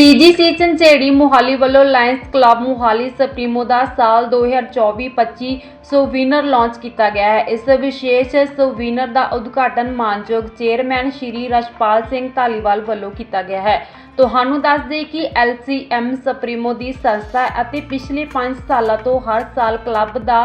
CGC Jhanjeri Mohali ਵੱਲੋਂ Lions club Mohali supremo ਦਾ ਸਾਲ 2024-25 ਸੋਵੀਨਰ ਲਾਂਚ ਕੀਤਾ ਗਿਆ ਹੈ। ਇਸ ਵਿਸ਼ੇਸ਼ ਸੋਵੀਨਰ ਦਾ ਉਦਘਾਟਨ ਮਾਨਯੋਗ ਚੇਅਰਮੈਨ ਸ਼੍ਰੀ ਰਸ਼ਪਾਲ ਸਿੰਘ ਧਾਲੀਵਾਲ ਵੱਲੋਂ ਕੀਤਾ ਗਿਆ ਹੈ। ਤੁਹਾਨੂੰ ਦੱਸ ਦੇਈਏ ਕਿ LCM ਸੁਪਰੀਮੋ ਦੀ ਸੰਸਥਾ ਅਤੇ ਪਿਛਲੇ 5 ਸਾਲਾਂ ਤੋਂ ਹਰ ਸਾਲ ਕਲੱਬ ਦਾ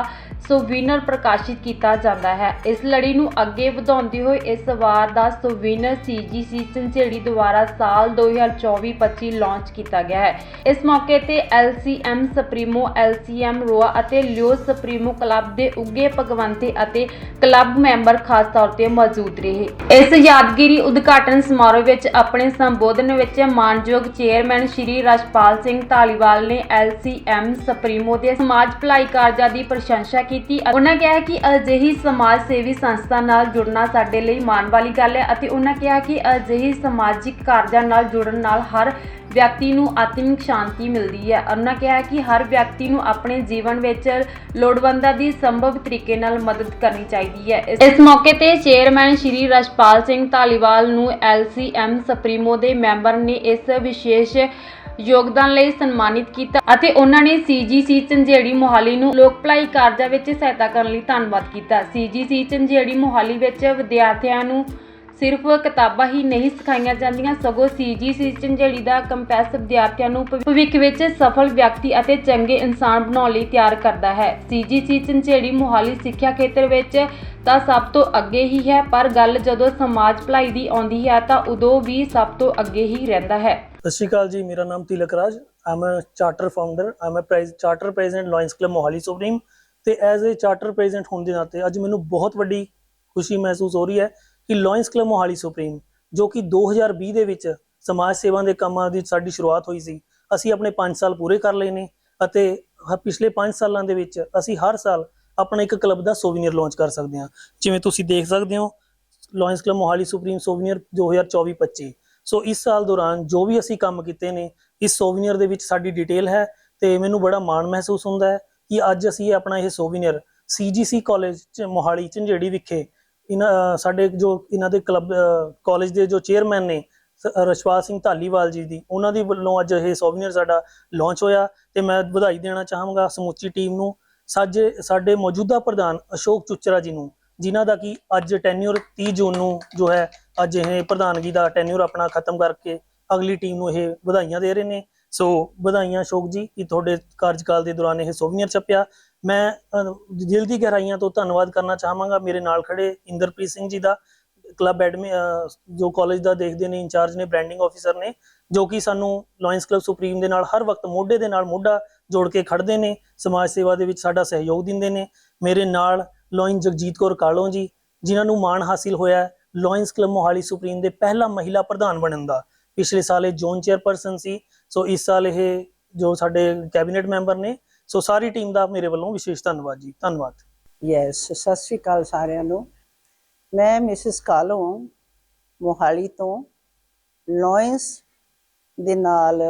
ਸੋਵੀਨਰ ਪ੍ਰਕਾਸ਼ਿਤ ਕੀਤਾ ਜਾਂਦਾ ਹੈ। ਇਸ ਲੜੀ ਨੂੰ ਅੱਗੇ ਵਧਾਉਂਦੇ ਹੋਏ ਇਸ ਵਾਰ ਦਾ ਸੋਵੀਨਰ ਸੀਜੀਸੀ ਝੰਜੇੜੀ ਦੁਆਰਾ ਸਾਲ 2024-25 ਲਾਂਚ ਕੀਤਾ ਗਿਆ ਹੈ। ਇਸ ਮੌਕੇ ਤੇ LCM ਸੁਪਰੀਮੋ LCM ਰੋਆ ਅਤੇ ਲਿਓ ਸੁਪਰੀਮੋ ਕਲੱਬ ਦੇ ਉੱਗੇ ਭਗਵੰਤੇ ਅਤੇ ਕਲੱਬ ਮੈਂਬਰ ਖਾਸ ਤੌਰ ਤੇ ਮੌਜੂਦ ਰਹੇ। ਇਸ ਯਾਦਗਿਰੀ ਉਦਘਾਟਨ ਸਮਾਰੋਹ ਵਿੱਚ ਆਪਣੇ ਸੰਬੋਧਨ ਵਿੱਚ ਮਾਨਯੋਗ ਚੇਅਰਮੈਨ ਸ਼੍ਰੀ ਰਸ਼ਪਾਲ ਸਿੰਘ ਧਾਲੀਵਾਲ ਨੇ LCM ਸੁਪਰੀਮੋ ਦੇ ਸਮਾਜ ਭਲਾਈ ਕਾਰਜਾਂ ਦੀ ਪ੍ਰਸ਼ੰਸਾ ਕੀਤੀ ਉਹਨਾਂ ਕਿਹਾ ਕਿ ਅਜਿਹੀ ਸਮਾਜ ਸੇਵੀ ਸੰਸਥਾ ਨਾਲ ਜੁੜਨਾ ਸਾਡੇ ਲਈ ਮਾਣ ਵਾਲੀ ਗੱਲ ਹੈ ਅਤੇ ਉਹਨਾਂ ਕਿਹਾ ਕਿ ਅਜਿਹੀ ਸਮਾਜਿਕ ਕਾਰਜਾਂ ਨਾਲ ਜੁੜਨ ਨਾਲ ਹਰ ਵਿਅਕਤੀ ਨੂੰ ਆਤਮਿਕ ਸ਼ਾਂਤੀ ਮਿਲਦੀ ਹੈ। ਉਹਨਾਂ ਕਿਹਾ ਕਿ ਹਰ ਵਿਅਕਤੀ ਨੂੰ ਆਪਣੇ ਜੀਵਨ ਵਿੱਚ ਲੋੜਵੰਦਾਂ ਦੀ ਸੰਭਵ ਤਰੀਕੇ ਨਾਲ ਮਦਦ ਕਰਨੀ ਚਾਹੀਦੀ ਹੈ। ਇਸ- ਇਸ ਮੌਕੇ ਤੇ ਚੇਅਰਮੈਨ ਸ਼੍ਰੀ ਰਸ਼ਪਾਲ ਸਿੰਘ ਧਾਲੀਵਾਲ ਨੂੰ ਐਲਸੀਐਮ ਸੁਪਰੀਮੋ ਦੇ ਮੈਂਬਰ ਨੇ ਇਸ ਵਿਸ਼ੇਸ਼ ਯੋਗਦਾਨ ਲਈ ਸਨਮਾਨਿਤ ਕੀਤਾ ਅਤੇ ਉਹਨਾਂ ਨੇ ਸੀਜੀਸੀ ਝੰਜੇੜੀ ਮੋਹਾਲੀ ਨੂੰ ਲੋਕ ਭਲਾਈ ਕਾਰਜਾਂ ਵਿੱਚ ਸਹਾਇਤਾ ਕਰਨ ਲਈ ਧੰਨਵਾਦ ਕੀਤਾ। ਸੀਜੀਸੀ ਝੰਜੇੜੀ ਮੋਹਾਲੀ ਵਿੱਚ ਵਿਦਿਆਰਥੀਆਂ ਨੂੰ ਸਿਰਫ ਕਿਤਾਬਾਂ ਹੀ ਨਹੀਂ ਸਿਖਾਈਆਂ ਜਾਂਦੀਆਂ, ਸਗੋਂ ਸੀਜੀਸੀ ਝੰਜੇੜੀ ਦਾ ਕੰਪੈਸ ਵਿਦਿਆਰਥੀਆਂ ਨੂੰ ਭਵਿ- ਭਵਿੱਖ ਵਿੱਚ ਸਫਲ ਵਿਅਕਤੀ ਅਤੇ ਚੰਗੇ ਇਨਸਾਨ ਬਣਾਉਣ ਲਈ ਤਿਆਰ ਕਰਦਾ ਹੈ। ਸੀਜੀਸੀ ਝੰਜੇੜੀ ਮੋਹਾਲੀ ਸਿੱਖਿਆ ਖੇਤਰ ਵਿੱਚ ਤਾਂ ਸਭ ਤੋਂ ਅੱਗੇ ਹੀ ਹੈ, ਪਰ ਗੱਲ ਜਦੋਂ ਸਮਾਜ ਭਲਾਈ ਦੀ ਆਉਂਦੀ ਹੈ ਤਾਂ ਉਦੋਂ ਵੀ ਸਭ ਤੋਂ ਅੱਗੇ ਹੀ ਰਹਿੰਦਾ ਹੈ। ਸਤਿ ਸ਼੍ਰੀ ਅਕਾਲ ਜੀ, ਮੇਰਾ ਨਾਮ Tilak Raj am a charter founder am a charter president Lions club Mohali supreme ਤੇ ਐਜ਼ ਅ ਚਾਰਟਰ ਪ੍ਰੈਜ਼ੀਡੈਂਟ ਹੋਣ ਦੇ ਨਾਤੇ ਅੱਜ ਮੈਨੂੰ ਬਹੁਤ ਵੱਡੀ ਖੁਸ਼ੀ ਮਹਿਸੂਸ ਹੋ ਰਹੀ ਹੈ ਕਿ ਲਾਇਨਸ ਕਲੱਬ ਮੋਹਾਲੀ ਸੁਪਰੀਮ ਜੋ ਕਿ 2020 ਦੇ ਵਿੱਚ ਸਮਾਜ ਸੇਵਾ ਦੇ ਕੰਮਾਂ ਦੀ ਸਾਡੀ ਸ਼ੁਰੂਆਤ ਹੋਈ ਸੀ, ਅਸੀਂ ਆਪਣੇ 5 ਸਾਲ ਪੂਰੇ ਕਰ ਲਏ ਨੇ ਅਤੇ ਹ- ਪਿਛਲੇ 5 ਸਾਲਾਂ ਦੇ ਵਿੱਚ ਅਸੀਂ ਹਰ ਸਾਲ ਆਪਣਾ ਇੱਕ ਕਲੱਬ ਦਾ ਸੋਵੀਨੀਅਰ ਲਾਂਚ ਕਰ ਸਕਦੇ ਹਾਂ। ਜਿਵੇਂ ਤੁਸੀਂ ਦੇਖ ਸਕਦੇ ਹੋ Lions club Mohali supreme souvenir 2024-25 so ਇਸ ਸਾਲ ਦੌਰਾਨ ਜੋ ਵੀ ਅਸੀਂ ਕੰਮ ਕੀਤੇ ਨੇ, ਇਸ ਸੋਵੀਨੀਅਰ ਦੇ ਵਿੱਚ ਸਾਡੀ ਡਿਟੇਲ ਹੈ ਤੇ ਮੈਨੂੰ ਬੜਾ ਮਾਣ ਮਹਿਸੂਸ ਹੁੰਦਾ ਹੈ ਕਿ ਅੱਜ ਅਸੀਂ ਆਪਣਾ ਇਹ ਸੋਵੀਨੀਅਰ ਸੀਜੀਸੀ ਕਾਲਜ ਚ ਮੋਹਾਲੀ ਝੰਜੇੜੀ ਵਿਖੇ ਇਹਨਾਂ ਸਾਡੇ ਜੋ ਇਹਨਾਂ ਦੇ ਕਲੱਬ ਕਾਲਜ ਦੇ ਜੋ ਚੇਅਰਮੈਨ ਨੇ, ਸ- ਸਿੰਘ ਧਾਲੀਵਾਲ ਜੀ ਦੀ, ਉਹਨਾਂ ਦੀ ਵੱਲੋਂ ਅੱਜ ਇਹ ਸੋਵੀਨੀਅਰ ਸਾਡਾ ਲਾਂਚ ਹੋਇਆ ਤੇ ਮੈਂ ਵਧਾਈ ਦੇਣਾ ਚਾਹਾਂਗਾ ਸਮੁੱਚੀ ਟੀਮ ਨੂੰ। ਸਾਜੇ ਸਾਡੇ ਮੌਜੂਦਾ ਪ੍ਰਧਾਨ ਅਸ਼ੋਕ ਚੁੱਚਰਾ ਜੀ ਨੂੰ ਜਿਨ੍ਹਾਂ ਦਾ ਕਿ ਅੱਜ ਟੈਨਿਊਰ 30 ਜੂਨ ਨੂੰ ਜੋ ਹੈ, ਅੱਜ ਇਹ ਪ੍ਰਧਾਨਗੀ ਦਾ ਟੈਨਿਊਰ ਆਪਣਾ ਖਤਮ ਕਰਕੇ ਅਗਲੀ ਟੀਮ ਨੂੰ ਇਹ ਵਧਾਈਆਂ ਦੇ ਰਹੇ ਨੇ। ਸੋ ਵਧਾਈਆਂ ਅਸ਼ੋਕ ਜੀ, ਕਿ ਤੁਹਾਡੇ ਕਾਰਜਕਾਲ ਦੇ ਦੌਰਾਨ ਇਹ ਸੋਵਨੀਅਰ ਛਪਿਆ। ਮੈਂ ਦਿਲ ਦੀ ਗਹਿਰਾਈਆਂ ਤੋਂ ਧੰਨਵਾਦ ਕਰਨਾ ਚਾਹਾਂਗਾ। ਮੇਰੇ ਨਾਲ ਖੜੇ ਇੰਦਰਪ੍ਰੀਤ ਸਿੰਘ ਜੀ ਦਾ ਕਲੱਬ ਐਡਮਿਨ ਜੋ ਕਾਲਜ ਦਾ ਦੇਖਦੇ ਨੇ, ਇੰਚਾਰਜ ਨੇ ਬ੍ਰਾਂਡਿੰਗ ਆਫੀਸਰ ਨੇ, ਜੋ ਕਿ ਸਾਨੂੰ ਲਾਇਨਸ ਕਲੱਬ ਸੁਪਰੀਮ ਦੇ ਨਾਲ ਹਰ ਵਕਤ ਮੋਢੇ ਦੇ ਨਾਲ ਮੋਢਾ ਜੋੜ ਕੇ ਖੜਦੇ ਨੇ। ਸਮਾਜ ਸੇਵਾ ਦੇ ਵਿੱਚ ਸਾਡਾ ਸਹਿਯੋਗ ਦਿੰਦੇ ਨੇ। ਮੇਰੇ ਨਾਲ ਲੋਇਨ ਜਗਜੀਤ ਕੌਰ ਕਾਲੋਂ ਜੀ, ਜਿਨ੍ਹਾਂ ਨੂੰ ਮਾਣ ਹਾਸਿਲ ਹੋਇਆ ਹੈ, ਲਾਇਨਸ ਕਲੱਬ ਮੋਹਾਲੀ ਸੁਪਰੀਮ ਦੇ ਪਹਿਲਾ ਮਹਿਲਾ ਪ੍ਰਧਾਨ ਬਣਨ ਦਾ। ਪਿਛਲੇ ਸਾਲ ਇਹ ਜ਼ੋਨ ਚੇਅਰਪਰਸਨ ਸੀ, ਸੋ ਇਸ ਸਾਲ ਇਹ ਜੋ ਸਾਡੇ ਕੈਬਨਿਟ ਮੈਂਬਰ ਨੇ, ਸੋ ਸਾਰੀ ਟੀਮ ਦਾ ਮੇਰੇ ਵੱਲੋਂ ਵਿਸ਼ੇਸ਼ ਧੰਨਵਾਦ ਜੀ। ਧੰਨਵਾਦ। ਯੈਸ ਸਤਿ ਸ਼੍ਰੀ ਅਕਾਲ ਸਾਰਿਆਂ ਨੂੰ। ਮੈਂ ਮਿਸਿਸ ਕਾਲੋਂ ਮੋਹਾਲੀ ਤੋਂ ਲੋਇੰਸ ਦੇ ਨਾਲ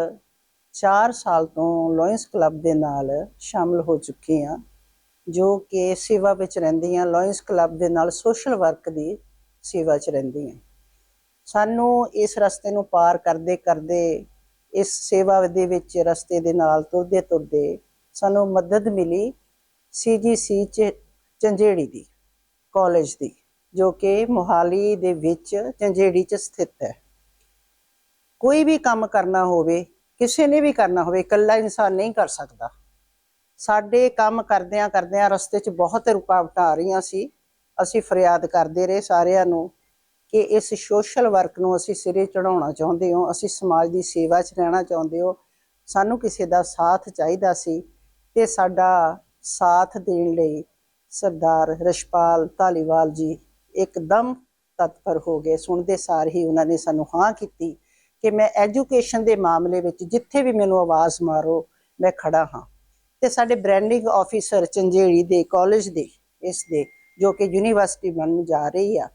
4 ਸਾਲ ਤੋਂ ਲੋਇੰਸ ਕਲੱਬ ਦੇ ਨਾਲ ਸ਼ਾਮਲ ਹੋ ਚੁੱਕੀ ਹਾਂ। ਜੋ ਕਿ ਸੇਵਾ ਵਿੱਚ ਰਹਿੰਦੀਆਂ ਹਾਂ ਲੋਇੰਸ ਕਲੱਬ ਦੇ ਨਾਲ ਸੋਸ਼ਲ ਵਰਕ ਦੀ ਸੇਵਾ 'ਚ ਰਹਿੰਦੀ ਹਾਂ ਸਾਨੂੰ ਇਸ ਰਸਤੇ ਨੂੰ ਪਾਰ ਕਰਦੇ ਕਰਦੇ, ਇਸ ਸੇਵਾ ਦੇ ਵਿੱਚ ਰਸਤੇ ਦੇ ਨਾਲ ਤੁਰਦੇ ਤੁਰਦੇ ਸਾਨੂੰ ਮਦਦ ਮਿਲੀ ਸੀਜੀਸੀ ਚ ਝੰਜੇੜੀ ਦੀ ਕਾਲਜ ਦੀ, ਜੋ ਕਿ ਮੋਹਾਲੀ ਦੇ ਵਿੱਚ ਝੰਜੇੜੀ ਚ ਸਥਿਤ ਹੈ। ਕੋਈ ਵੀ ਕੰਮ ਕਰਨਾ ਹੋਵੇ, ਕਿਸੇ ਨੇ ਵੀ ਕਰਨਾ ਹੋਵੇ, ਇਕੱਲਾ ਇਨਸਾਨ ਨਹੀਂ ਕਰ ਸਕਦਾ। ਸਾਡੇ ਕੰਮ ਕਰਦਿਆਂ ਕਰਦਿਆਂ ਰਸਤੇ 'ਚ ਬਹੁਤ ਰੁਕਾਵਟਾਂ ਆ ਰਹੀਆਂ ਸੀ। ਅਸੀਂ ਫਰਿਆਦ ਕਰਦੇ ਰਹੇ ਸਾਰਿਆਂ ਨੂੰ ਕਿ ਇਸ ਸੋਸ਼ਲ ਵਰਕ ਨੂੰ ਅਸੀਂ ਸਿਰੇ ਚੜਾਉਣਾ ਚਾਹੁੰਦੇ ਹਾਂ, ਅਸੀਂ ਸਮਾਜ ਦੀ ਸੇਵਾ 'ਚ ਰਹਿਣਾ ਚਾਹੁੰਦੇ ਹੋ। ਸਾਨੂੰ ਕਿਸੇ ਦਾ ਸਾਥ ਚਾਹੀਦਾ ਸੀ ਤੇ ਸਾਡਾ ਸਾਥ ਦੇਣ ਲਈ ਸਰਦਾਰ ਰਸ਼ਪਾਲ ਧਾਲੀਵਾਲ ਜੀ ਇੱਕਦਮ ਤਤਪਰ ਹੋ ਗਏ। ਸੁਣਦੇ ਸਾਰ ਹੀ ਉਹਨਾਂ ਨੇ ਸਾਨੂੰ ਹਾਂ ਕੀਤੀ ਕਿ ਮੈਂ ਐਜੂਕੇਸ਼ਨ ਦੇ ਮਾਮਲੇ ਵਿੱਚ ਜਿੱਥੇ ਵੀ ਮੈਨੂੰ ਆਵਾਜ਼ ਮਾਰੋ, ਮੈਂ ਖੜਾ ਹਾਂ। ਤੇ ਸਾਡੇ ਬ੍ਰਾਂਡਿੰਗ ਆਫੀਸਰ ਚੰਜੇੜੀ ਦੇ ਕਾਲਜ ਦੇ, ਇਸ ਦੇ, ਜੋ ਕਿ ਯੂਨੀਵਰਸਿਟੀ ਬਣਨ ਜਾ ਰਹੀ ਆ।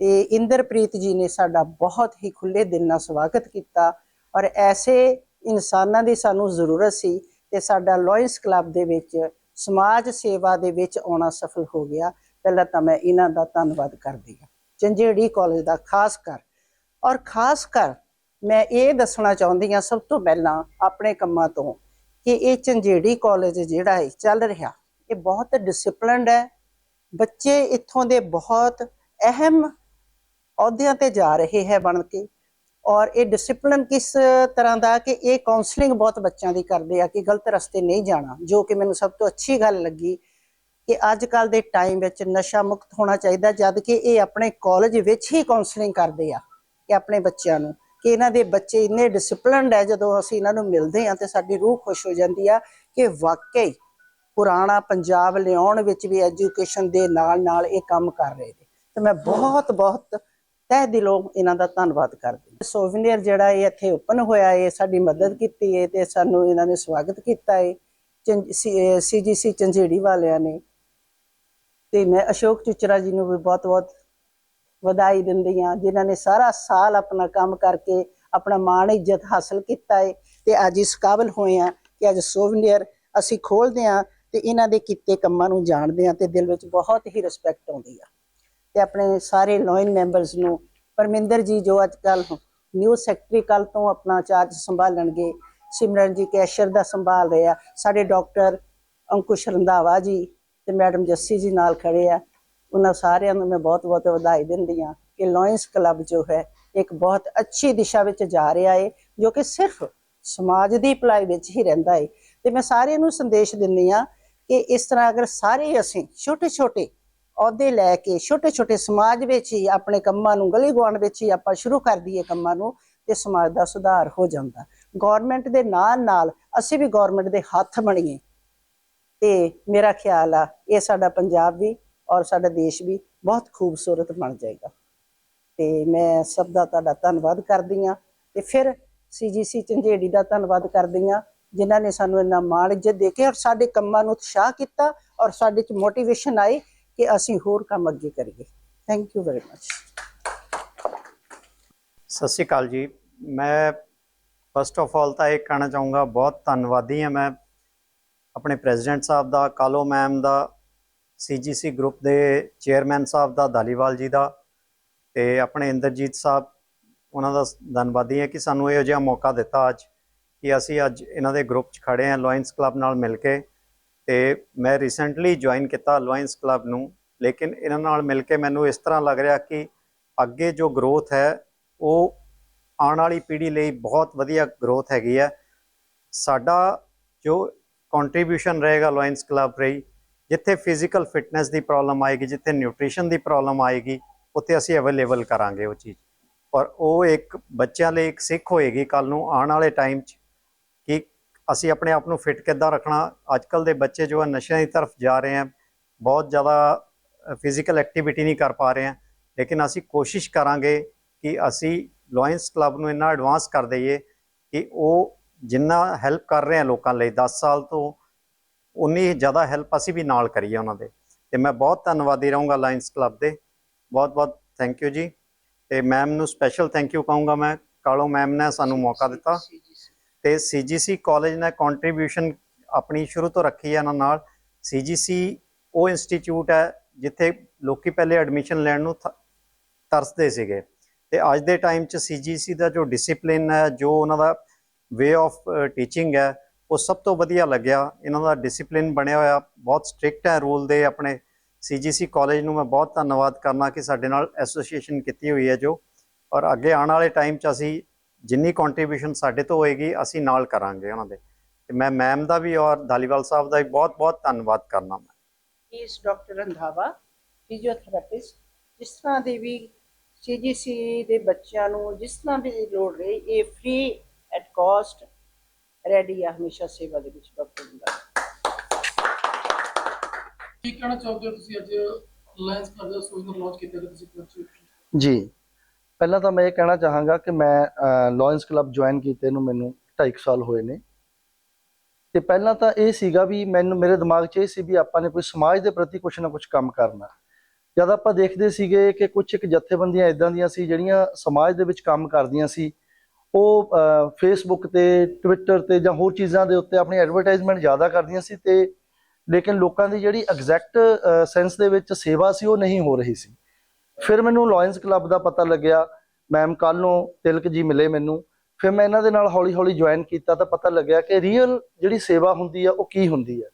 ਤੇ ਇੰਦਰਪ੍ਰੀਤ ਜੀ ਨੇ ਸਾਡਾ ਬਹੁਤ ਹੀ ਖੁੱਲੇ ਦਿਲ ਨਾਲ ਸਵਾਗਤ ਕੀਤਾ ਔਰ ਐਸੇ ਇਨਸਾਨਾਂ ਦੀ ਸਾਨੂੰ ਜ਼ਰੂਰਤ ਸੀ ਤੇ ਸਾਡਾ ਲਾਇਨਸ ਕਲੱਬ ਦੇ ਵਿੱਚ, ਸਮਾਜ ਸੇਵਾ ਦੇ ਵਿੱਚ ਆਉਣਾ ਸਫਲ ਹੋ ਗਿਆ। ਪਹਿਲਾਂ ਤਾਂ ਮੈਂ ਇਹਨਾਂ ਦਾ ਧੰਨਵਾਦ ਕਰਦੀ ਹਾਂ। ਚੰਜੇੜੀ ਕਾਲਜ ਦਾ ਖਾਸ ਕਰ। ਔਰ ਖਾਸ ਕਰ, ਮੈਂ ਇਹ ਦੱਸਣਾ ਚਾਹੁੰਦੀ ਹਾਂ, ਸਭ ਤੋਂ ਪਹਿਲਾਂ ਆਪਣੇ ਕੰਮਾਂ ਤੋਂ ਕਿ ਇਹ ਝੰਜੇੜੀ ਕਾਲਜ ਜਿਹੜਾ ਹੈ ਚੱਲ ਰਿਹਾ, ਇਹ ਬਹੁਤ ਡਿਸਪਲਿਨਡ ਹੈ। ਬੱਚੇ ਇੱਥੋਂ ਦੇ ਬਹੁਤ ਅਹਿਮ ਅਹੁਦਿਆਂ ਤੇ ਜਾ ਰਹੇ ਹੈ ਬਣ ਕੇ। ਔਰ ਇਹ ਡਿਸਪਲਿਨ ਕਿਸ ਤਰ੍ਹਾਂ ਦਾ ਕਿ ਇਹ ਕਾਉਂਸਲਿੰਗ ਬਹੁਤ ਬੱਚਿਆਂ ਦੀ ਕਰਦੇ ਆ ਕਿ ਗਲਤ ਰਸਤੇ ਨਹੀਂ ਜਾਣਾ, ਜੋ ਕਿ ਮੈਨੂੰ ਸਭ ਤੋਂ ਅੱਛੀ ਗੱਲ ਲੱਗੀ ਕਿ ਅੱਜ ਕੱਲ ਦੇ ਟਾਈਮ ਵਿੱਚ ਨਸ਼ਾ ਮੁਕਤ ਹੋਣਾ ਚਾਹੀਦਾ, ਜਦ ਕਿ ਇਹ ਆਪਣੇ ਕਾਲਜ ਵਿੱਚ ਹੀ ਕਾਉਂਸਲਿੰਗ ਕਰਦੇ ਆ ਕਿ ਆਪਣੇ ਬੱਚਿਆਂ ਨੂੰ। ਕਿ ਇਹਨਾਂ ਦੇ ਬੱਚੇ ਇੰਨੇ ਡਿਸਪਲਿਨਡ ਹੈ, ਜਦੋਂ ਅਸੀਂ ਇਹਨਾਂ ਨੂੰ ਮਿਲਦੇ ਹਾਂ ਤੇ ਸਾਡੀ ਰੂਹ ਖੁਸ਼ ਹੋ ਜਾਂਦੀ ਆ ਕਿ ਵਾਕਈ ਪੁਰਾਣਾ ਪੰਜਾਬ ਲਿਆਉਣ ਵਿੱਚ ਵੀ ਐਜੂਕੇਸ਼ਨ ਦੇ ਨਾਲ ਨਾਲ ਇਹ ਕੰਮ ਕਰ ਰਹੇ ਨੇ। ਤੇ ਮੈਂ ਬਹੁਤ ਬਹੁਤ ਤਹਿ ਦਿਲੋਂ ਇਹਨਾਂ ਦਾ ਧੰਨਵਾਦ ਕਰਦੀ ਹਾਂ। ਸੋਵੀਨੀਅਰ ਜਿਹੜਾ ਇਹ ਇੱਥੇ ਓਪਨ ਹੋਇਆ ਹੈ ਸਾਡੀ ਮਦਦ ਕੀਤੀ ਹੈ ਤੇ ਸਾਨੂੰ ਇਹਨਾਂ ਨੇ ਸਵਾਗਤ ਕੀਤਾ ਹੈ ਸੀਜੀਸੀ ਚੰਜੇੜੀ ਵਾਲਿਆਂ ਨੇ। ਤੇ ਮੈਂ ਅਸ਼ੋਕ ਚੁਚਰਾ ਜੀ ਨੂੰ ਵੀ ਬਹੁਤ-ਬਹੁਤ ਵਧਾਈ ਦਿੰਦੀ ਹਾਂ ਜਿਨ੍ਹਾਂ ਨੇ ਸਾਰਾ ਸਾਲ ਆਪਣਾ ਕੰਮ ਕਰਕੇ ਆਪਣਾ ਮਾਣ, ਇੱਜ਼ਤ ਹਾਸਲ ਕੀਤਾ ਹੈ ਤੇ ਅੱਜ ਇਸ ਕਾਬਲ ਹੋਏ ਆ ਕਿ ਅੱਜ ਸੋਵੀਨੀਅਰ ਅਸੀਂ ਖੋਲਦੇ ਆ ਤੇ ਇਹਨਾਂ ਦੇ ਕੀਤੇ ਕੰਮਾਂ ਨੂੰ ਜਾਣਦੇ ਆ ਤੇ ਦਿਲ ਵਿੱਚ ਬਹੁਤ ਹੀ ਰਿਸਪੈਕਟ ਆਉਂਦੀ ਆ। ਤੇ ਆਪਣੇ ਸਾਰੇ ਲੋਇਨ ਮੈਂਬਰਸ ਨੂੰ, ਪਰਮਿੰਦਰ ਜੀ ਜੋ ਅੱਜ ਕੱਲ ਨਿਊ ਸੈਕਟਰੀ ਕੱਲ ਤੋਂ ਆਪਣਾ ਚਾਰਜ ਸੰਭਾਲਣਗੇ, ਸਿਮਰਨ ਜੀ ਕੈਸ਼ਰ ਦਾ ਸੰਭਾਲ ਰਹੇ ਆ, ਸਾਡੇ ਡਾਕਟਰ ਅੰਕੁਸ਼ ਰੰਧਾਵਾ ਜੀ ਤੇ ਮੈਡਮ ਜੱਸੀ ਜੀ ਨਾਲ ਖੜੇ ਆ। ਉਹਨਾਂ ਸਾਰਿਆਂ ਨੂੰ ਮੈਂ ਬਹੁਤ-ਬਹੁਤ ਵਧਾਈ ਦਿੰਦੀ ਆ ਕਿ ਲਾਇਨਸ ਕਲੱਬ ਜੋ ਹੈ, ਇੱਕ ਬਹੁਤ ਅੱਛੀ ਦਿਸ਼ਾ ਵਿੱਚ ਜਾ ਰਿਹਾ ਹੈ ਜੋ ਕਿ ਸਿਰਫ ਸਮਾਜ ਦੀ ਭਲਾਈ ਵਿੱਚ ਹੀ ਰਹਿੰਦਾ ਹੈ ਤੇ ਮੈਂ ਸਾਰਿਆਂ ਨੂੰ ਸੰਦੇਸ਼ ਦਿੰਦੀ ਆ ਕਿ ਇਸ ਤਰ੍ਹਾਂ ਅਗਰ ਸਾਰੇ ਅਸੀਂ ਛੋਟੇ-ਛੋਟੇ ਅਹੁਦੇ ਲੈ ਕੇ, ਛੋਟੇ-ਛੋਟੇ ਸਮਾਜ ਵਿੱਚ ਹੀ ਆਪਣੇ ਕੰਮਾਂ ਨੂੰ ਗਲੀ ਗੁਆਂਢ ਵਿੱਚ ਹੀ ਆਪਾਂ ਸ਼ੁਰੂ ਕਰ ਦਈਏ ਕੰਮਾਂ ਨੂੰ, ਤੇ ਸਮਾਜ ਦਾ ਸੁਧਾਰ ਹੋ ਜਾਂਦਾ। ਗਵਰਨਮੈਂਟ ਦੇ ਨਾਲ ਨਾਲ ਅਸੀਂ ਵੀ ਗਵਰਨਮੈਂਟ ਦੇ ਹੱਥ ਬਣੀਏ। ਤੇ ਮੇਰਾ ਖਿਆਲ ਆ, ਇਹ ਸਾਡਾ ਪੰਜਾਬ ਵੀ ਔਰ ਸਾਡਾ ਦੇਸ਼ ਵੀ ਬਹੁਤ ਖੂਬਸੂਰਤ ਬਣ ਜਾਏਗਾ। ਤੇ ਮੈਂ ਸਭ ਦਾ ਤੁਹਾਡਾ ਧੰਨਵਾਦ ਕਰਦੀ ਆ ਤੇ ਫਿਰ ਸੀਜੀਸੀ ਝੰਜੇੜੀ ਦਾ ਧੰਨਵਾਦ ਕਰਦੀ ਆ ਜਿਨ੍ਹਾਂ ਨੇ ਸਾਨੂੰ ਇੰਨਾ ਮਾਣ ਇੱਜ਼ਤ ਦੇ ਕੇ ਔਰ ਸਾਡੇ ਕੰਮਾਂ ਨੂੰ ਉਤਸ਼ਾਹ ਕੀਤਾ ਔਰ ਸਾਡੇ ਚ ਮੋਟੀਵੇਸ਼ਨ ਆਈ ਕਿ ਅਸੀਂ ਹੋਰ ਕੰਮ ਅੱਗੇ ਕਰੀਏ। ਥੈਂਕ ਯੂ ਵੈਰੀ ਮੱਚ ਸਤਿ ਸ਼੍ਰੀ ਅਕਾਲ ਜੀ। ਮੈਂ ਫਸਟ ਆਫ ਆਲ ਤਾਂ ਇਹ ਕਹਿਣਾ ਚਾਹੂੰਗਾ, ਬਹੁਤ ਧੰਨਵਾਦੀ ਹਾਂ ਮੈਂ। ਆਪਣੇ ਪ੍ਰੈਜ਼ੀਡੈਂਟ ਸਾਹਿਬ ਦਾ, ਕਾਲੋ ਮੈਮ ਦਾ ਸੀਜੀਸੀ ਗਰੁੱਪ ਦੇ ਚੇਅਰਮੈਨ ਸਾਹਿਬ ਦਾ ਦਾਲੀਵਾਲ ਜੀ ਦਾ ਤੇ ਆਪਣੇ ਇੰਦਰਜੀਤ ਸਾਹਿਬ, ਉਹਨਾਂ ਦਾ ਧੰਨਵਾਦੀ ਹਾਂ ਕਿ ਸਾਨੂੰ ਇਹੋ ਜਿਹਾ ਮੌਕਾ ਦਿੱਤਾ ਅੱਜ ਕਿ ਅਸੀਂ ਅੱਜ ਇਹਨਾਂ ਦੇ ਗਰੁੱਪ 'ਚ ਖੜੇ ਹਾਂ ਲਾਇਨਸ ਕਲੱਬ ਨਾਲ ਮਿਲ ਕੇ ਤੇ ਮੈਂ ਰੀਸੈਂਟਲੀ ਜੁਆਇਨ ਕੀਤਾ ਲਾਇਨਸ ਕਲੱਬ ਨੂੰ, ਲੇਕਿਨ ਇਹਨਾਂ ਨਾਲ ਮਿਲ ਕੇ ਮੈਨੂੰ ਇਸ ਤਰ੍ਹਾਂ ਲੱਗ ਰਿਹਾ ਕਿ ਅੱਗੇ ਜੋ ਗਰੋਥ ਹੈ, ਉਹ ਆਉਣ ਵਾਲੀ ਪੀੜ੍ਹੀ ਲਈ ਬਹੁਤ ਵਧੀਆ ਗਰੋਥ ਹੈਗੀ ਹੈ। ਸਾਡਾ ਜੋ ਕੰਟਰੀਬਿਊਸ਼ਨ ਰਹੇਗਾ ਲਾਇਨਸ ਕਲੱਬ ਰਹੀ ਜਿੱਥੇ ਫਿਜ਼ੀਕਲ ਫਿਟਨੈਸ ਦੀ ਪ੍ਰੋਬਲਮ ਆਏਗੀ, ਜਿੱਥੇ ਨਿਊਟ੍ਰੀਸ਼ਨ ਦੀ ਪ੍ਰੋਬਲਮ ਆਏਗੀ, ਉੱਥੇ ਅਸੀਂ ਅਵੇਲੇਬਲ ਕਰਾਂਗੇ ਉਹ ਚੀਜ਼। ਪਰ ਉਹ ਇੱਕ ਬੱਚਿਆਂ ਲਈ ਇੱਕ ਸਿੱਖ ਹੋਏਗੀ ਕੱਲ ਨੂੰ ਆਉਣ ਵਾਲੇ ਟਾਈਮ 'ਚ ਕਿ ਅਸੀਂ ਆਪਣੇ ਆਪ ਨੂੰ ਫਿਟ ਕਿੱਦਾਂ ਰੱਖਣਾ। ਅੱਜ ਕੱਲ ਦੇ ਬੱਚੇ ਜੋ ਹੈ ਨਸ਼ਿਆਂ ਦੀ ਤਰਫ ਜਾ ਰਹੇ ਹੈ ਬਹੁਤ ਜ਼ਿਆਦਾ ਫਿਜ਼ੀਕਲ ਐਕਟੀਵਿਟੀ ਨਹੀਂ ਕਰ ਪਾ ਰਹੇ ਹੈ ਲੇਕਿਨ ਅਸੀਂ ਕੋਸ਼ਿਸ਼ ਕਰਾਂਗੇ ਕਿ ਅਸੀਂ ਲਾਇਨਸ ਕਲੱਬ ਨੂੰ ਇੰਨਾ ਐਡਵਾਂਸ ਕਰ ਦਈਏ ਕਿ ਉਹ ਜਿੰਨਾ ਹੈਲਪ ਕਰ ਰਹੇ ਆ ਲੋਕਾਂ ਲਈ 10 ਸਾਲ ਤੋਂ ਉਨੀ ਜ਼ਿਆਦਾ ਹੈਲਪ ਅਸੀਂ ਵੀ ਨਾਲ ਕਰੀਏ ਉਹਨਾਂ ਦੇ। ਤੇ ਮੈਂ ਬਹੁਤ ਧੰਨਵਾਦੀ ਰਹੂੰਗਾ ਲਾਇਨਸ ਕਲੱਬ ਦੇ। ਬਹੁਤ ਬਹੁਤ ਥੈਂਕ ਯੂ ਜੀ। ਤੇ ਮੈਮ ਨੂੰ ਸਪੈਸ਼ਲ ਥੈਂਕ ਯੂ ਕਹੂੰਗਾ ਮੈਂ। ਕਾਲੋ ਮੈਮ ਨੇ ਸਾਨੂੰ ਮੌਕਾ ਦਿੱਤਾ। ਤੇ ਸੀਜੀਸੀ ਕਾਲਜ ਨੇ ਕੰਟਰੀਬਿਊਸ਼ਨ ਆਪਣੀ ਸ਼ੁਰੂ ਤੋਂ ਰੱਖੀ ਹੈ ਇਹਨਾਂ ਨਾਲ। ਸੀਜੀਸੀ ਉਹ ਇੰਸਟੀਚਿਊਟ ਹੈ ਜਿੱਥੇ ਲੋਕੀ ਪਹਿਲੇ ਐਡਮਿਸ਼ਨ ਲੈਣ ਨੂੰ ਤਰਸਦੇ ਸੀਗੇ। ਤੇ ਅੱਜ ਦੇ ਟਾਈਮ 'ਚ ਸੀਜੀਸੀ ਦਾ ਜੋ ਡਿਸਪਲਿਨ ਹੈ ਜੋ ਉਹਨਾਂ ਦਾ ਵੇ ਆਫ ਟੀਚਿੰਗ ਹੈ ਉਹ ਸਭ ਤੋਂ ਵਧੀਆ ਲੱਗਿਆ। ਇਹਨਾਂ ਦਾ ਡਿਸਪਲਿਨ ਬਣਿਆ ਹੋਇਆ, ਬਹੁਤ ਸਟ੍ਰਿਕਟ ਹੈ ਰੂਲ ਦੇ ਆਪਣੇ ਸੀਜੀਸੀ ਕਾਲਜ ਨੂੰ ਮੈਂ ਬਹੁਤ ਧੰਨਵਾਦ ਕਰਨਾ ਕਿ ਸਾਡੇ ਨਾਲ ਐਸੋਸੀਏਸ਼ਨ ਕੀਤੀ ਹੋਈ ਹੈ ਜੋ। ਔਰ ਅੱਗੇ ਆਉਣ ਵਾਲੇ ਟਾਈਮ 'ਚ ਅਸੀਂ ਜਿੰਨੀ ਕੰਟਰੀਬਿਊਸ਼ਨ ਸਾਡੇ ਤੋਂ ਹੋਏਗੀ, ਅਸੀਂ ਨਾਲ ਕਰਾਂਗੇ ਉਹਨਾਂ ਦੇ। ਤੇ ਮੈਂ ਮੈਮ ਦਾ ਵੀ ਔਰ ਧਾਲੀਵਾਲ ਸਾਹਿਬ ਦਾ ਵੀ ਬਹੁਤ ਬਹੁਤ ਧੰਨਵਾਦ ਕਰਨਾ ਮੈਂ। ਇਸ ਡਾਕਟਰ ਰੰਧਾਵਾ ਫਿਜ਼ੀਓਥੈਰੇਪਿਸਟ ਜਿਸ ਤਰ੍ਹਾਂ ਦੇ ਵੀ ਸੀਜੀਸੀ ਦੇ ਬੱਚਿਆਂ ਨੂੰ ਜਿਸ ਤਰ੍ਹਾਂ ਵੀ ਲੋੜ ਰਹੀ, ਇਹ ਫ੍ਰੀ ਐਟ ਕਾਸਟ ਰੈਡੀ ਆ ਹਮੇਸ਼ਾ ਸੇਵਾ ਦੇ ਵਿੱਚ ਡਾਕਟਰ ਰੰਧਾਵਾ ਕੀ ਕਹਿਣਾ ਚਾਹੋਗੇ ਹੋ ਤੁਸੀਂ ਅੱਜ ਅਲਾਈਅੰਸ ਕਲੱਬ ਦਾ ਸੋਇਨਰ ਲਾਂਚ ਕੀਤਾ ਗਿਆ ਤੁਸੀਂ ਪਹੁੰਚੇ ਜੀ। ਪਹਿਲਾਂ ਤਾਂ ਮੈਂ ਇਹ ਕਹਿਣਾ ਚਾਹਾਂਗਾ ਕਿ ਮੈਂ ਲਾਇਨਸ ਕਲੱਬ ਜੁਆਇਨ ਕੀਤੇ ਨੂੰ ਮੈਨੂੰ 2.5 ਸਾਲ ਹੋਏ ਨੇ। ਤੇ ਪਹਿਲਾਂ ਤਾਂ ਇਹ ਸੀਗਾ ਵੀ ਮੈਨੂੰ ਮੇਰੇ ਦਿਮਾਗ 'ਚ ਇਹ ਸੀ ਵੀ ਆਪਾਂ ਨੇ ਕੋਈ ਸਮਾਜ ਦੇ ਪ੍ਰਤੀ ਕੁਝ ਨਾ ਕੁਝ ਕੰਮ ਕਰਨਾ। ਜਦ ਆਪਾਂ ਦੇਖਦੇ ਸੀਗੇ ਕਿ ਕੁਝ ਇੱਕ ਜਥੇਬੰਦੀਆਂ ਇਦਾਂ ਦੀਆਂ ਸੀ ਜਿਹੜੀਆਂ ਸਮਾਜ ਦੇ ਵਿੱਚ ਕੰਮ ਕਰਦੀਆਂ ਸੀ ਉਹ ਫੇਸਬੁੱਕ ਤੇ ਟਵਿੱਟਰ ਤੇ ਜਾਂ ਹੋਰ ਚੀਜ਼ਾਂ ਦੇ ਉੱਤੇ ਆਪਣੀ ਐਡਵਰਟਾਈਜ਼ਮੈਂਟ ਜ਼ਿਆਦਾ ਕਰਦੀਆਂ ਸੀ ਤੇ ਲੇਕਿਨ ਲੋਕਾਂ ਦੀ ਜਿਹੜੀ ਐਗਜ਼ੈਕਟ ਸੈਂਸ ਦੇ ਵਿੱਚ ਸੇਵਾ ਸੀ ਉਹ ਨਹੀਂ ਹੋ ਰਹੀ ਸੀ। ਫਿਰ ਮੈਨੂੰ ਲਾਇਨਸ ਕਲੱਬ ਦਾ ਪਤਾ ਲੱਗਿਆ। ਮੈਮ ਕੱਲ ਨੂੰ ਤਿਲਕ ਜੀ ਮਿਲੇ ਮੈਨੂੰ। ਫਿਰ ਮੈਂ ਇਹਨਾਂ ਦੇ ਨਾਲ ਹੌਲੀ-ਹੌਲੀ ਜੁਆਇਨ ਕੀਤਾ ਤਾਂ ਪਤਾ ਲੱਗਿਆ ਕਿ ਰੀਅਲ ਜਿਹੜੀ ਸੇਵਾ ਹੁੰਦੀ ਆ, ਉਹ ਕੀ ਹੁੰਦੀ ਆ।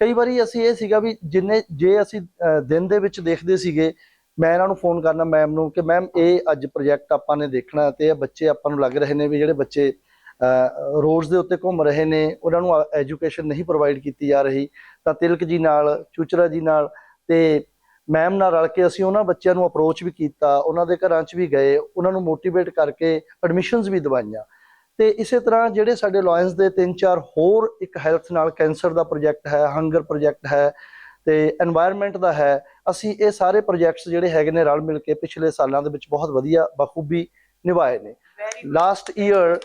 ਕਈ ਵਾਰੀ ਅਸੀਂ ਇਹ ਸੀਗਾ ਵੀ ਜਿੰਨੇ, ਜੇ ਅਸੀਂ ਦਿਨ ਦੇ ਵਿੱਚ ਦੇਖਦੇ ਸੀਗੇ ਮੈਂ ਇਹਨਾਂ ਨੂੰ ਫੋਨ ਕਰਨਾ ਮੈਮ ਨੂੰ ਕਿ ਮੈਮ ਇਹ ਅੱਜ ਪ੍ਰੋਜੈਕਟ ਆਪਾਂ ਨੇ ਦੇਖਣਾ ਤੇ ਇਹ ਬੱਚੇ ਆਪਾਂ ਨੂੰ ਲੱਗ ਰਹੇ ਨੇ ਵੀ ਜਿਹੜੇ ਬੱਚੇ ਰੋਡਸ ਦੇ ਉੱਤੇ ਘੁੰਮ ਰਹੇ ਨੇ, ਉਹਨਾਂ ਨੂੰ ਐਜੂਕੇਸ਼ਨ ਨਹੀਂ ਪ੍ਰੋਵਾਈਡ ਕੀਤੀ ਜਾ ਰਹੀ, ਤਾਂ ਤਿਲਕ ਜੀ ਨਾਲ, ਚੂਚਰਾ ਜੀ ਨਾਲ ਤੇ ਮੈਮ ਨਾਲ ਰਲ ਕੇ ਅਸੀਂ ਉਹਨਾਂ ਬੱਚਿਆਂ ਨੂੰ ਅਪਰੋਚ ਵੀ ਕੀਤਾ, ਉਹਨਾਂ ਦੇ ਘਰਾਂ 'ਚ ਵੀ ਗਏ, ਉਹਨਾਂ ਨੂੰ ਮੋਟੀਵੇਟ ਕਰਕੇ ਐਡਮਿਸ਼ਨਸ ਵੀ ਦਵਾਈਆਂ। ਤੇ ਇਸੇ ਤਰ੍ਹਾਂ ਜਿਹੜੇ ਸਾਡੇ ਲਾਇਨਸ ਦੇ ਤਿੰਨ ਚਾਰ ਹੋਰ ਇੱਕ ਹੈਲਥ ਨਾਲ ਕੈਂਸਰ ਦਾ ਪ੍ਰੋਜੈਕਟ ਹੈ ਹੰਗਰ ਪ੍ਰੋਜੈਕਟ ਹੈ ਤੇ এনवायरमेंट ਦਾ ਹੈ ਅਸੀਂ ਇਹ ਸਾਰੇ ਪ੍ਰੋਜੈਕਟਸ ਜਿਹੜੇ ਹੈਗੇ ਨੇ ਰਲ ਮਿਲ ਕੇ ਪਿਛਲੇ ਸਾਲਾਂ ਦੇ ਵਿੱਚ ਬਹੁਤ ਵਧੀਆ ਬਖੂਬੀ ਨਿਭਾਏ ਨੇ। ਲਾਸਟ ਈਅਰ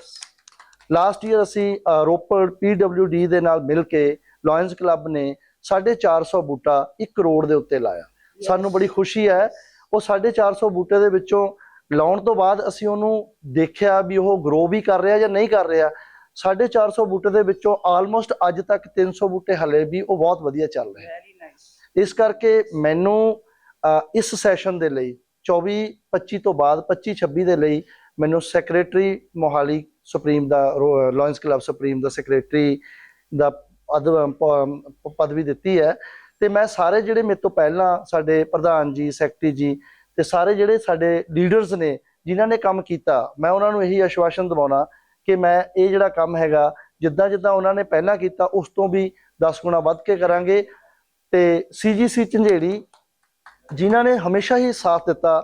ਲਾਸਟ ਈਅਰ ਅਸੀਂ ਰੋਪੜ ਪੀਡਬਲਯੂਡੀ ਦੇ ਨਾਲ ਮਿਲ ਕੇ ਲਾਇਨਸ ਕਲੱਬ ਨੇ 450 ਬੂਟਾ 1 ਕਰੋੜ ਦੇ ਉੱਤੇ ਲਾਇਆ। ਸਾਨੂੰ ਬੜੀ ਖੁਸ਼ੀ ਹੈ ਉਹ 450 ਬੂਟੇ ਦੇ ਵਿੱਚੋਂ ਲਾਉਣ ਤੋਂ ਬਾਅਦ ਅਸੀਂ ਉਹਨੂੰ ਦੇਖਿਆ ਵੀ ਉਹ ਗਰੋ ਵੀ ਕਰ ਰਿਹਾ ਜਾਂ ਨਹੀਂ ਕਰ ਰਿਹਾ। 450 ਬੂਟੇ ਦੇ ਵਿੱਚੋਂ ਆਲਮੋਸਟ ਅੱਜ ਤੱਕ 300 ਬੂਟੇ ਹਲੇ ਵੀ ਉਹ ਬਹੁਤ ਵਧੀਆ ਚੱਲ ਰਹੇ। ਇਸ ਕਰਕੇ ਮੈਨੂੰ ਇਸ ਸੈਸ਼ਨ ਦੇ ਲਈ 24 25 ਤੋਂ ਬਾਅਦ 25 26 ਦੇ ਲਈ ਮੈਨੂੰ ਸੈਕਟਰੀ ਮੋਹਾਲੀ ਸੁਪਰੀਮ ਦਾ ਲਾਇਨਸ ਕਲੱਬ ਸੁਪਰੀਮ ਦਾ ਸੈਕਟਰੀ ਦਾ ਪਦ- ਪਦਵੀ ਦਿੱਤੀ ਹੈ। ਤੇ ਮੈਂ ਸਾਰੇ ਜਿਹੜੇ ਮੇਰੇ ਤੋਂ ਪਹਿਲਾਂ ਸਾਡੇ ਪ੍ਰਧਾਨ ਜੀ ਸੈਕਟਰੀ ਜੀ ਤੇ ਸਾਰੇ ਜਿਹੜੇ ਸਾਡੇ ਲੀਡਰਸ ਨੇ, ਜਿਨ੍ਹਾਂ ਨੇ ਕੰਮ ਕੀਤਾ, ਮੈਂ ਉਹਨਾਂ ਨੂੰ ਇਹੀ ਆਸ਼ਵਾਸਨ ਦਿਵਾਉਣਾ ਕਿ ਮੈਂ ਇਹ ਜਿਹੜਾ ਕੰਮ ਹੈਗਾ ਜਿੱਦਾਂ ਜਿੱਦਾਂ ਉਹਨਾਂ ਨੇ ਪਹਿਲਾਂ ਕੀਤਾ, ਉਸ ਤੋਂ ਵੀ 10 ਗੁਣਾ ਵੱਧ ਕੇ ਕਰਾਂਗੇ। ਤੇ ਸੀਜੀਸੀ ਝੰਜੇੜੀ ਜਿਨ੍ਹਾਂ ਨੇ ਹਮੇਸ਼ਾ ਹੀ ਸਾਥ ਦਿੱਤਾ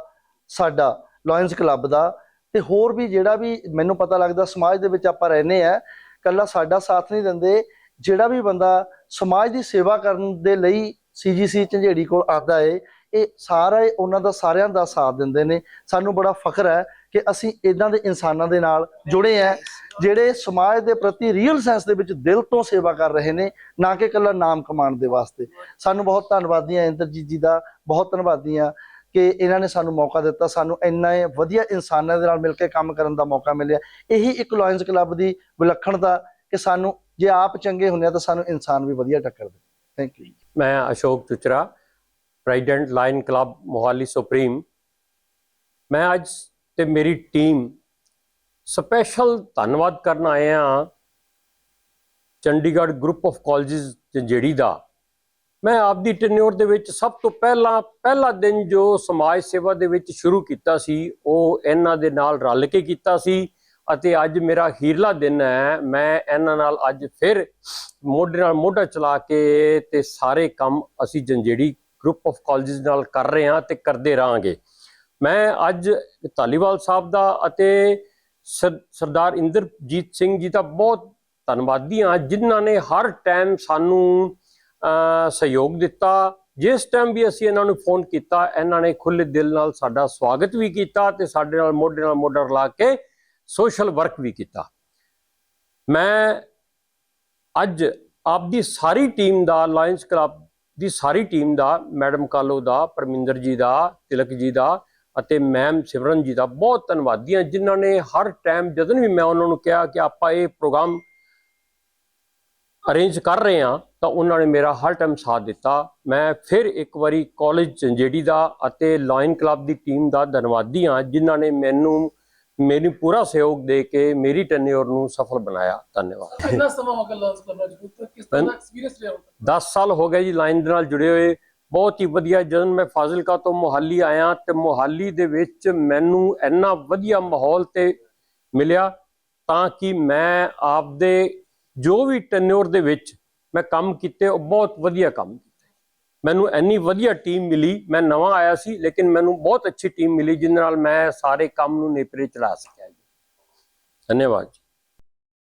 ਸਾਡਾ ਲਾਇਨਸ ਕਲੱਬ ਦਾ ਤੇ ਹੋਰ ਵੀ ਜਿਹੜਾ ਵੀ ਮੈਨੂੰ ਪਤਾ ਲੱਗਦਾ ਸਮਾਜ ਦੇ ਵਿੱਚ ਆਪਾਂ ਰਹਿੰਦੇ ਆ ਕੱਲਾ ਸਾਡਾ ਸਾਥ ਨਹੀਂ ਦਿੰਦੇ, ਜਿਹੜਾ ਵੀ ਬੰਦਾ ਸਮਾਜ ਦੀ ਸੇਵਾ ਕਰਨ ਦੇ ਲਈ ਸੀਜੀਸੀ ਝੰਜੇੜੀ ਕੋਲ ਆਉਂਦਾ ਏ, ਇਹ ਸਾਰਾ ਉਹਨਾਂ ਦਾ ਸਾਰਿਆਂ ਦਾ ਸਾਥ ਦਿੰਦੇ ਨੇ। ਸਾਨੂੰ ਬੜਾ ਫਖਰ ਹੈ ਕਿ ਅਸੀਂ ਇਦਾਂ ਦੇ ਇਨਸਾਨਾਂ ਦੇ ਨਾਲ ਜੁੜੇ ਆ। ਜਿਹੜੇ ਸਮਾਜ ਦੇ ਪ੍ਰਤੀ ਰੀਅਲ ਸੈਂਸ ਦੇ ਵਿੱਚ ਦਿਲ ਤੋਂ ਸੇਵਾ ਕਰ ਰਹੇ ਨੇ, ਨਾ ਕਿ ਇਕੱਲਾ ਨਾਮ ਕਮਾਉਣ ਦੇ ਵਾਸਤੇ। ਸਾਨੂੰ ਬਹੁਤ ਧੰਨਵਾਦੀ ਹਾਂ ਇੰਦਰਜੀਤ ਜੀ ਦਾ ਬਹੁਤ ਧੰਨਵਾਦੀ ਹਾਂ ਕਿ ਇਹਨਾਂ ਨੇ ਸਾਨੂੰ ਮੌਕਾ ਦਿੱਤਾ। ਸਾਨੂੰ ਇੰਨਾ ਵਧੀਆ ਇਨਸਾਨਾਂ ਦੇ ਨਾਲ ਮਿਲ ਕੇ ਕੰਮ ਕਰਨ ਦਾ ਮੌਕਾ ਮਿਲਿਆ। ਇਹੀ ਇੱਕ ਲਾਇਨਸ ਕਲੱਬ ਦੀ ਵਿਲੱਖਣਤਾ ਕਿ ਸਾਨੂੰ ਜੇ ਆਪ ਚੰਗੇ ਹੁੰਦੇ ਆ ਤਾਂ ਸਾਨੂੰ ਇਨਸਾਨ ਵੀ ਵਧੀਆ ਟੱਕਰ ਦੇ। ਥੈਂਕ ਯੂ ਮੈਂ Ashok Chuchra president Lion club Mohali supreme ਮੈਂ ਅੱਜ ਤੇ ਮੇਰੀ ਟੀਮ ਸਪੈਸ਼ਲ ਧੰਨਵਾਦ ਕਰਨ ਆਏ ਹਾਂ ਚੰਡੀਗੜ੍ਹ ਗਰੁੱਪ ਆਫ ਕਾਲਜਸ ਜਿਹੜੀ ਦਾ। ਮੈਂ ਆਪਦੀ ਟੈਨਿਓਰ ਦੇ ਵਿੱਚ ਸਭ ਤੋਂ ਪਹਿਲਾਂ, ਪਹਿਲਾ ਦਿਨ ਜੋ ਸਮਾਜ ਸੇਵਾ ਦੇ ਵਿੱਚ ਸ਼ੁਰੂ ਕੀਤਾ ਸੀ, ਉਹ ਇਹਨਾਂ ਦੇ ਨਾਲ ਰਲ ਕੇ ਕੀਤਾ ਸੀ ਅਤੇ ਅੱਜ ਮੇਰਾ ਹੀਰਲਾ ਦਿਨ ਹੈ। ਮੈਂ ਇਹਨਾਂ ਨਾਲ ਅੱਜ ਫਿਰ ਮੋਢੇ ਨਾਲ ਮੋਢਾ ਚਲਾ ਕੇ ਤੇ ਸਾਰੇ ਕੰਮ ਅਸੀਂ ਜੰਜੇੜੀ ਗਰੁੱਪ ਆਫ ਕਾਲਜਸ ਨਾਲ ਕਰ ਰਹੇ ਹਾਂ ਤੇ ਕਰਦੇ ਰਹਾਂਗੇ। ਮੈਂ ਅੱਜ ਧਾਲੀਵਾਲ ਸਾਹਿਬ ਦਾ ਅਤੇ ਸਰਦਾਰ ਇੰਦਰਜੀਤ ਸਿੰਘ ਜੀ ਦਾ ਬਹੁਤ ਧੰਨਵਾਦੀ ਹਾਂ, ਜਿਨ੍ਹਾਂ ਨੇ ਹਰ ਟਾਈਮ ਸਾਨੂੰ ਸਹਿਯੋਗ ਦਿੱਤਾ। ਜਿਸ ਟਾਈਮ ਵੀ ਅਸੀਂ ਇਹਨਾਂ ਨੂੰ ਫੋਨ ਕੀਤਾ, ਇਹਨਾਂ ਨੇ ਖੁੱਲ੍ਹੇ ਦਿਲ ਨਾਲ ਸਾਡਾ ਸਵਾਗਤ ਵੀ ਕੀਤਾ ਤੇ ਸਾਡੇ ਨਾਲ ਮੋਢੇ ਨਾਲ ਮੋਢਾ ਰਲਾ ਕੇ ਸੋਸ਼ਲ ਵਰਕ ਵੀ ਕੀਤਾ। ਮੈਂ ਅੱਜ ਆਪਦੀ ਸਾਰੀ ਟੀਮ ਦਾ ਲਾਇਨਸ ਕਲੱਬ ਦੀ ਸਾਰੀ ਟੀਮ ਦਾ, ਮੈਡਮ ਕਾਲੋ ਦਾ, ਪਰਮਿੰਦਰ ਜੀ ਦਾ, ਤਿਲਕ ਜੀ ਦਾ ਅਤੇ ਮੈਮ ਸਿਮਰਨ ਜੀ ਦਾ ਬਹੁਤ ਧੰਨਵਾਦੀ ਹਾਂ ਜਿਨ੍ਹਾਂ ਨੇ ਹਰ ਟਾਈਮ ਜਦੋਂ ਵੀ ਮੈਂ ਉਹਨਾਂ ਨੂੰ ਕਿਹਾ ਕਿ ਆਪਾਂ ਇਹ ਪ੍ਰੋਗਰਾਮ ਅਰੇਂਜ ਕਰ ਰਹੇ ਹਾਂ ਤਾਂ ਉਹਨਾਂ ਨੇ ਮੇਰਾ ਹਰ ਟਾਈਮ ਸਾਥ ਦਿੱਤਾ। ਮੈਂ ਫਿਰ ਇੱਕ ਵਾਰੀ ਕਾਲਜ ਚੰਜੇੜੀ ਦਾ ਅਤੇ ਲਾਇਨ ਕਲੱਬ ਦੀ ਟੀਮ ਦਾ ਧੰਨਵਾਦੀ ਹਾਂ ਜਿਨ੍ਹਾਂ ਨੇ ਮੈਨੂੰ ਮੇਰੀ ਪੂਰਾ ਸਹਿਯੋਗ ਦੇ ਕੇ ਮੇਰੀ ਟੈਨਿਓਰ ਨੂੰ ਸਫਲ ਬਣਾਇਆ। ਧੰਨਵਾਦ। ਕਿੰਨਾ ਸਮਾਂ ਹੋ ਗਿਆ ਲਾਂਚ ਕਰਨਾ ਜੀ ਕਿਸ ਤਰ੍ਹਾਂ ਐਕਸਪੀਰੀਅੰਸ ਰਿਹਾ ਹੁਣ ਤੱਕ? 10 ਸਾਲ ਹੋ ਗਏ ਜੀ ਲਾਈਨ ਦੇ ਨਾਲ ਜੁੜੇ ਹੋਏ। ਬਹੁਤ ਹੀ ਵਧੀਆ ਜਦੋਂ ਮੈਂ ਫਾਜ਼ਿਲਕਾ ਤੋਂ ਮੋਹਾਲੀ ਆਇਆ ਤੇ ਮੋਹਾਲੀ ਦੇ ਵਿੱਚ ਮੈਨੂੰ ਇੰਨਾ ਵਧੀਆ ਮਾਹੌਲ ਤੇ ਮਿਲਿਆ ਤਾਂ ਕਿ ਮੈਂ ਆਪਦੇ ਜੋ ਵੀ ਟੈਨਿਓਰ ਦੇ ਵਿੱਚ ਮੈਂ ਕੰਮ ਕੀਤੇ, ਉਹ ਬਹੁਤ ਵਧੀਆ ਕੰਮ ਕੀਤੇ। ਮੈਨੂੰ ਇੰਨੀ ਵਧੀਆ ਟੀਮ ਮਿਲੀ, ਮੈਂ ਨਵਾਂ ਆਇਆ ਸੀ, ਲੇਕਿਨ ਮੈਨੂੰ ਬਹੁਤ ਅੱਛੀ ਟੀਮ ਮਿਲੀ ਜਿਸ ਨਾਲ ਮੈਂ ਸਾਰੇ ਕੰਮ ਨੂੰ ਨੇਪਰੇ ਚਲਾ ਸਕਿਆ ਜੀ। ਧੰਨਵਾਦ ਜੀ।